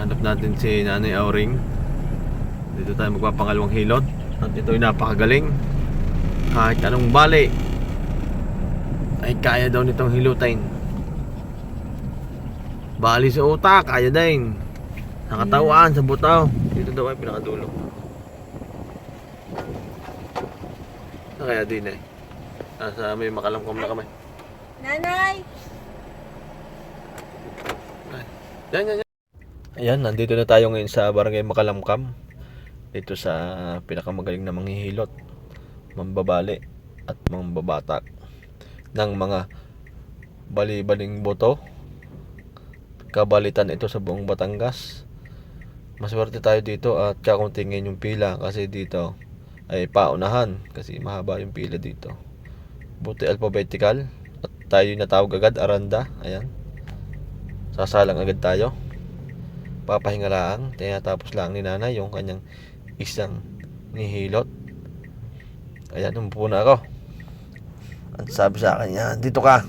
Hanap natin si Nanay Auring. Dito tayo magpapangalawang hilot. At ito'y napakagaling. Kahit anong bali, ay kaya daw nitong hilutin. Bali sa utak, kaya din. Sa katawan, sa butaw. Dito daw ay pinakadulo. Ano kaya din eh? Nasa may makalamkam na kamay. Nanay! Yan, yan, yan. Ayan, nandito na tayo ngayon sa Barangay Makalamkam. Dito sa pinakamagaling na manghihilot, mambabali at mambabatak ng mga bali-baling boto. Kabalitan ito sa buong Batangas. Maswerte tayo dito at kakuntingin yung pila kasi dito ay paunahan kasi mahaba yung pila dito. Buti alphabetical at tayo natawag agad Aranda. Ayan. Sasalang agad tayo. Papahinga lang. Tinatapos lang ni nanay yung kanyang isang nihilot. Ayan, umupo na ako. At sabi sa akin, yan, dito ka.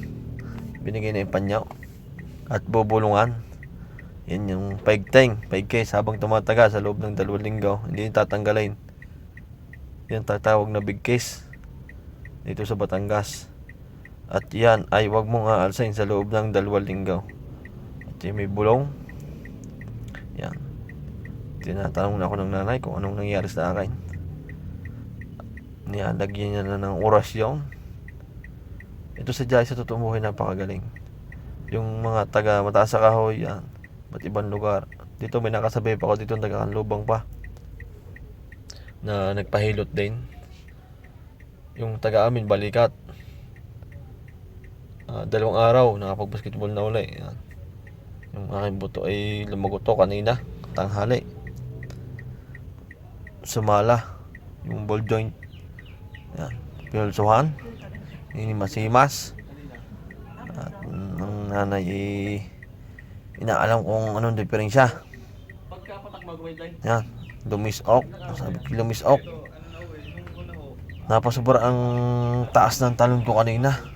Binigay na yung panyaw. At bubulungan. Yan yung paigteng, paigkes habang tumataga sa loob ng dalawang linggo. Hindi yung tatanggalin. Yan tatawag na big case. Dito sa Batangas. At yan ay wag mong aalsain sa loob ng dalawang linggo. At yung may bulong. Yan. Tinatanong na ako ng nanay kung anong nangyari sa akin. Nilalagyan niya na ng orasyon. Ito sa Jai sa totoong buhay napakagaling. Yung mga taga mataas sa kahoy, yan. Ba't ibang lugar. Dito may nakasabay pa ako dito taga Kanlubang pa. Na nagpahilot din. Yung taga amin, balikat. Ah, dalawang araw, nakapag-basketball na uli. Yan. Yung aking buto ay lumagot to kanina, tanghali. Sumala, yung ball joint. Yan, pinulsuhan. Inimas-himas. At ng nanay eh, inaalam kung anong diferensya. Yan, lumisok. Sabi ko lumisok. Napasubra ang taas ng talon ko kanina.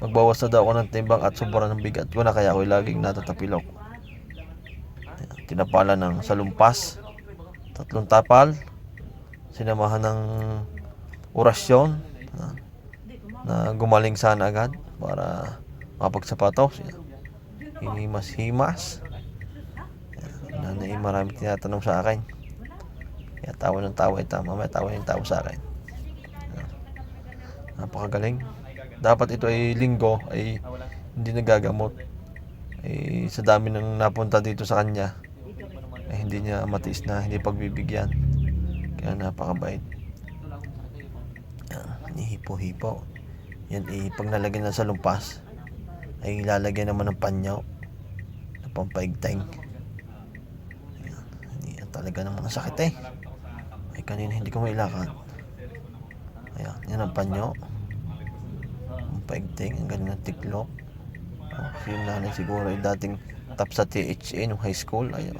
Magbawas na daw ako ng timbang at sobra ng bigat ko na kaya ako'y laging natatapilok. Tinapala ng salumpas. Tatlong tapal. Sinamahan ng orasyon. ah, Na gumaling sana agad para makapagsapatos. Hinimas-himas. Ayan, Nanay marami tinatanong sa akin. Kaya tawa ng tawa ito. Mamaya tawa yung tawa sa akin. Napakagaling dapat ito ay linggo ay hindi nagagamot. Ay sa dami ng napunta dito sa kanya ay hindi niya matiis na hindi pagbibigyan. Kaya napakabait. Yan hinihipo-hipo yan ay pag nalagyan na sa lumpas ay lalagyan naman ng panyaw na pampaigteng yan talaga ng mga sakit eh. Ay kanina hindi ko mailakad ayan yan ang ang paigting, ang galing ng tiklop. Oh, si yung nanay siguro ay dating top sa THA nung high school. Ayun.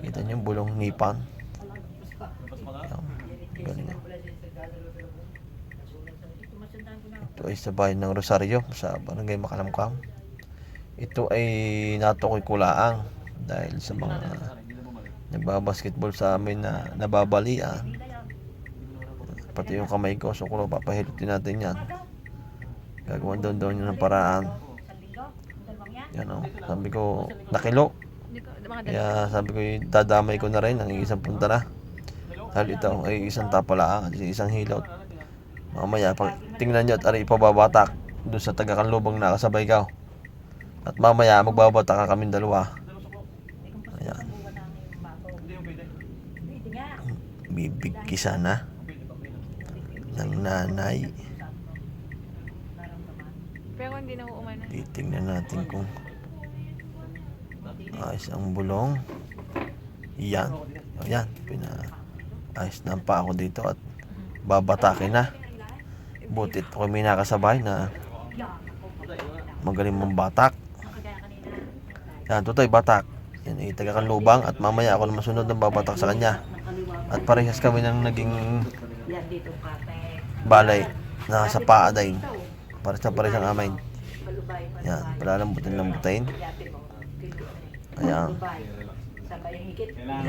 Kita niyo yung bulong nipan. Ayan. Galing niya. Ito ay sa bayan ng Rosario sa Barangay Makalamkam. Ito ay natukoy kulaang dahil sa mga nagbabasketball sa amin na nababalian. Pati yung kamay ko, so kung papahilutin natin yan. Gagawan doon doon yun ng paraan. Yan o. Sabi ko, nakilo. Kaya sabi ko, dadamay ko na rin ang isang punta na. Dahil ito ay isang tapala at isang hilot. Mamaya, pag tingnan nyo at ari ipababatak doon sa taga-kanlubang nakasabay ka. At mamaya, magbabatak ka kami dalawa. Ayan. Bibigki sana ng nanay. Pero hindi na umano. Titingnan natin kung ayos ang bulong. Yan. O yan. Pina ayos na pa ako dito at babatakin na. Butit ko may nakasabay na magaling mong batak. Yan, tutoy, batak. Yan, eh, taga lubang at mamaya ako naman sunod ng babatak sa kanya. At parehas kami ng naging balay na sa paa din. Pares na pares ang amin. Yan, palalambutin lambutin. Ayan.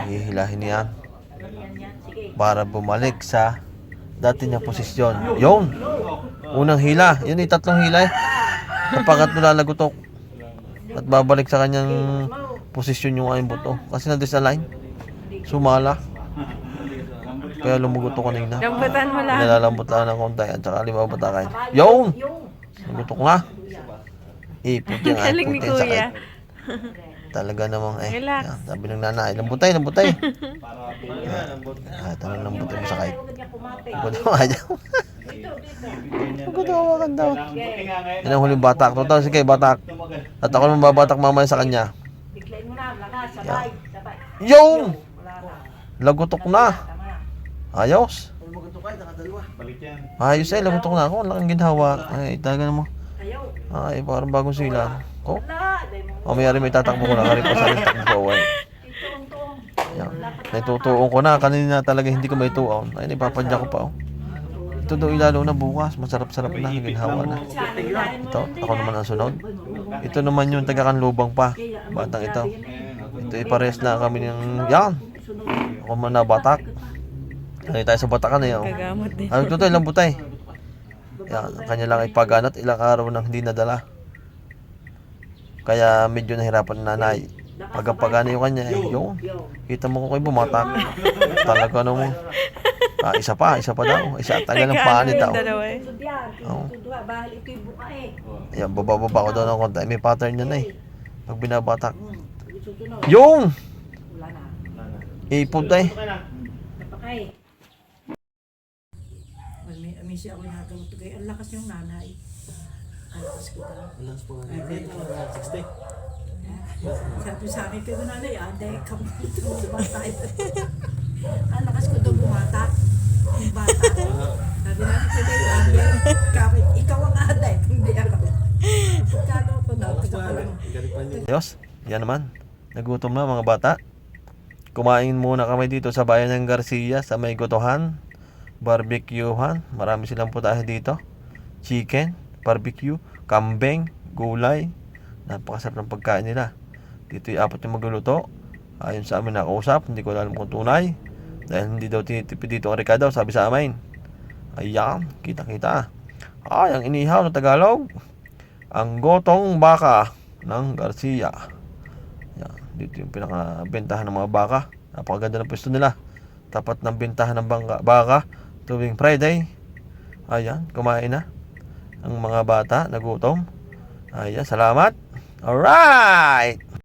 Hihilahin niyan. Para bumalik sa dati niyang posisyon. Yun! Unang hila. Yun yung tatlong hila eh. Kapagat lalagutok. At babalik sa kanyang posisyon yung aking buto. Kasi nandun sa line. Sumala. Kaya lumugot ko kanina. Lambutan mo lang. Nilalambot lang ng konti at saka lima batakan. Yun! Nagutok nga. Ipot yung ay Galing ni. Kuya. Talaga namang eh. Relax. Yan, sabi ng nanay, lambutay, lambutay. Ah, tanong lambutay mo sakit. Pagod mo ayaw. Pagod mo hawakan daw. Yan ang huling batak. Totoo, sige, batak. At ako naman babatak mamaya sa kanya. Yan. Yung! Lagutok na. Ayos. Ayos eh, lagutok na ako. Ang laking ginhawa. Ay, talaga naman. Ay, parang bagong sila. Oh, Mamaya rin may tatakbo ko na. Kari pa sa rin takbo ko. Ay. Yan. Naitutuon ko na. Kanina talaga hindi ko may tuon. Ay, ipapadya ko pa. Oh. Ito daw ilalo na bukas. Masarap-sarap na. Ginhawa na. Ito, ako naman ang sunod. Ito naman yung taga-kanlubang pa. Batang ito. Ito ipares na kami ng yan. Ako man na Ano tayo sa batakan na yan. oh. Gagamot din. Ano ito ilang butay? Yan, ang kanya lang ipaganat ilang araw nang hindi nadala. Kaya medyo nahirapan na nanay. Pagkapagana yung kanya, eh, yung, kita mo ko kayo bumatak. Talaga no mo. Ah, isa pa, isa pa daw. Isa tagal ng Nagkaano tao. yung dalawa eh. Oo. Ayan, baba-baba ko daw ng konti. May pattern yan eh. Pag binabatak. Yung! Ipod eh. May, may siya ako to kayo. Ang lakas yung nanay. Ang lakas ko daw. Ay, dito. Sabi sa akin, pero nanay, ah, dahil kami ito, bumatay. Ang lakas ko daw bumata. Yung bata. Sabi namin, pero ah, kapit, ikaw ang aday, hindi ako. Pagkano ko daw. Diyos, yan naman. Nagutom na mga bata. Kumain muna kami dito sa bayan ng Garcia sa may gotohan. Barbecuehan. Marami silang putahe dito. Chicken, barbecue, kambing, gulay. Napakasarap ng pagkain nila. Dito yung apat yung magluluto. Ayon sa amin nakausap, hindi ko alam kung tunay. Dahil hindi daw tinitipid dito ang Ricardo, sabi sa amin. Ayan, kita-kita. Ay, ang inihaw na Tagalog. Ang gotong baka ng Garcia. Yan, dito yung pinakabentahan ng mga baka. Napakaganda ng pwesto nila. Tapat ng bentahan ng bangka, baka tuwing Friday. Ayan, kumain na. Ang mga bata nagutom. Ayan, salamat. Alright!